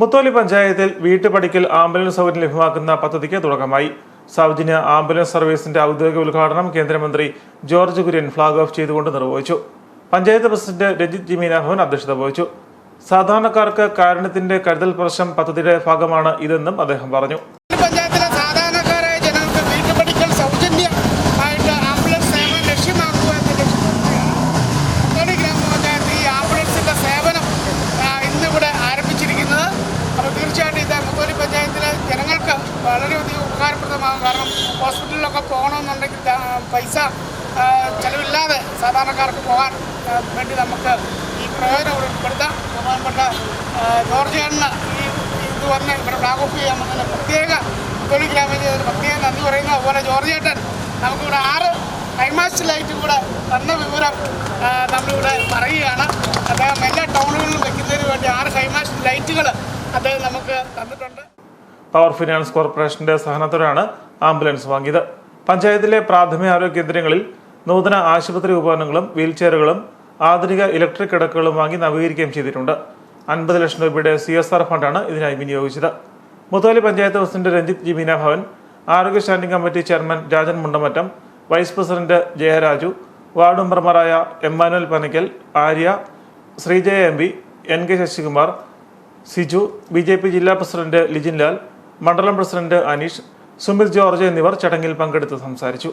മുത്തോലി പഞ്ചായത്തിൽ വീട്ടുപടിക്കൽ ആംബുലൻസ് സൗകര്യം ലഭ്യമാക്കുന്ന പദ്ധതിക്ക് തുടക്കമായി. സൗജന്യ ആംബുലൻസ് സർവീസിന്റെ ഔദ്യോഗിക ഉദ്ഘാടനം കേന്ദ്രമന്ത്രി ജോർജ് കുര്യൻ ഫ്ളാഗ് ഓഫ് ചെയ്തുകൊണ്ട് നിർവഹിച്ചു. പഞ്ചായത്ത് പ്രസിഡന്റ് രജിത് ജിമീന ഭവൻ അധ്യക്ഷത വഹിച്ചു. സാധാരണക്കാർക്ക് കാരുണ്യത്തിന്റെ കരുതൽ പ്രശ്നം പദ്ധതിയുടെ ഭാഗമാണ് ഇതെന്നും അദ്ദേഹം പറഞ്ഞു. ഉപകാരപ്രദമാകും കാരണം ഹോസ്പിറ്റലിലൊക്കെ പോകണമെന്നുണ്ടെങ്കിൽ പൈസ ചിലവില്ലാതെ സാധാരണക്കാർക്ക് പോകാൻ വേണ്ടി നമുക്ക് ഈ പ്രയോജനം ഇവിടെ ഉൾപ്പെടുത്താം. ബഹുമാനപ്പെട്ട ആ, ജോർജ് ചേട്ടന് ഈ ഇത് വന്ന് ഇവിടെ ഫ്ലാഗ് ഓഫ് ചെയ്യാൻ വന്നതിന് പ്രത്യേക തൊഴിൽ ഗ്രാമപഞ്ചായത്തിന് പ്രത്യേക നന്ദി പറയുന്നു. അതുപോലെ ജോർജ് ചേട്ടൻ നമുക്കിവിടെ ആറ് ഹൈമാസ്റ്റ് ലൈറ്റ് കൂടെ തന്ന വിവരം നമ്മളിവിടെ പറയുകയാണ്. അദ്ദേഹം എല്ലാ ടൗണുകളിലും വയ്ക്കുന്നതിന് വേണ്ടി ആറ് ഹൈമാസ്റ്റ് ലൈറ്റുകൾ അദ്ദേഹം നമുക്ക് തന്നിട്ടുണ്ട്. പവർ ഫിനാൻസ് കോർപ്പറേഷന്റെ സഹനത്തോടെയാണ് ആംബുലൻസ് വാങ്ങിയത്. പഞ്ചായത്തിലെ പ്രാഥമിക ആരോഗ്യ കേന്ദ്രങ്ങളിൽ നൂതന ആശുപത്രി ഉപകരണങ്ങളും വീൽചെയറുകളും ആധുനിക ഇലക്ട്രിക് കിടക്കുകളും വാങ്ങി നവീകരിക്കുകയും ചെയ്തിട്ടുണ്ട്. അൻപത് ലക്ഷം രൂപയുടെ സി എസ് ആർ ഫണ്ടാണ് ഇതിനായി വിനിയോഗിച്ചത്. മുത്തോലി പഞ്ചായത്ത് പ്രസിഡന്റ് രഞ്ജിത്ത് ജി മീനാഭവൻ ആരോഗ്യ standing committee chairman Rajan Mundamattam vice president Jayaraju ward മെമ്പർമാരായ Emmanuel Panakkal Arya Sreejaya M P N K Sasikumar Siju B J P ജില്ലാ പ്രസിഡന്റ് ലിജിൻ ലാൽ മണ്ഡലം പ്രസിഡന്റ് അനീഷ് സുമിത് ജോർജ് എന്നിവർ ചടങ്ങിൽ പങ്കെടുത്ത് സംസാരിച്ചു.